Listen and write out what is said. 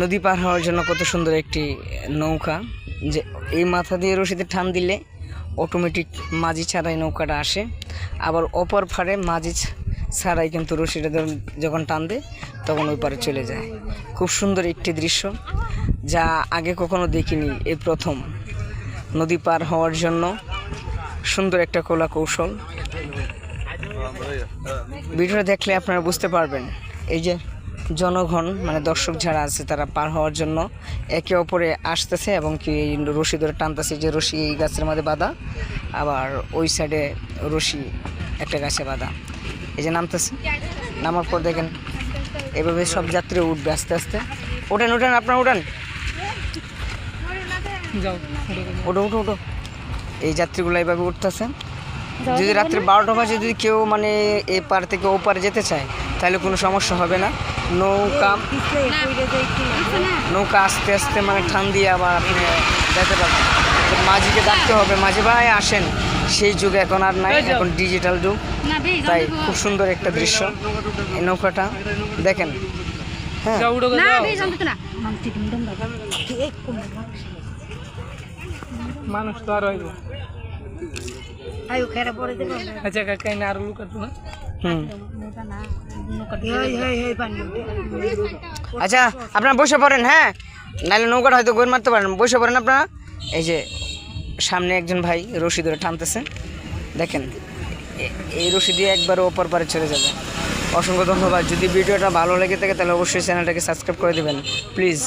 নদী পার হওয়ার জন্য কত সুন্দর একটি নৌকা যে এই মাথা দিয়ে রশিতে টান দিলে অটোমেটিক মাঝি ছাড়াই নৌকাটা আসে। আবার অপর ফাড়ে মাঝি ছাড়াই কিন্তু রশিটা যখন টান দেয়, তখন ওই পারে চলে যায়। খুব সুন্দর একটি দৃশ্য যা আগে কখনো দেখিনি এই প্রথম। নদী পার হওয়ার জন্য সুন্দর একটা কলা কৌশল ভিডিওটা দেখলে আপনারা বুঝতে পারবেন। এই যে জনগণ মানে দর্শক যারা আছে তারা পার হওয়ার জন্য একে অপরে আসতেছে এবং কি এই রশি ধরে টানতেছে যে রশি এই গাছের মধ্যে বাঁধা আবার ওই সাইডে রশি একটা গাছে বাঁধা। এই যে নামতেছে নামার পর দেখেন এভাবে সব যাত্রী উঠবে আস্তে আস্তে। ওঠেন ওঠেন আপনার ওঠেন যাও ওঠো ওঠো ওঠো। এই যাত্রীগুলো এইভাবে উঠতেছে। যদি রাত্রি বারোটা বাজে যদি কেউ মানে এ পার থেকে ও পারে যেতে চায় তাহলে কোনো সমস্যা হবে না। নৌকা নৌকা আস্তে আস্তে মানে ঠান দিয়ে আবার আপনি যেতে পারবেন। মাঝিকে ডাকতে হবে। মাঝি ভাই আসেন। সেই যুগ এখন আর নাই এখন ডিজিটাল যুগ। তাই খুব সুন্দর একটা দৃশ্য। এই নৌকাটা দেখেন। হ্যাঁ। মানুষ তো আর আচ্ছা কাকা না আর লুক আছে না। আচ্ছা আপনারা বসে পড়েন হ্যাঁ? নাহলে নৌকাটা হয়তো গোল মারতে পারেন। বসে পড়েন আপনারা। এই যে সামনে একজন ভাই রশি ধরে টানতেছে। দেখেন এই রশি দিয়ে একবার ওপর পারে চলে যাবে। অসংখ্য ধন্যবাদ। যদি ভিডিওটা ভালো লেগে থাকে তাহলে অবশ্যই চ্যানেলটাকে সাবস্ক্রাইব করে দেবেন। প্লিজ।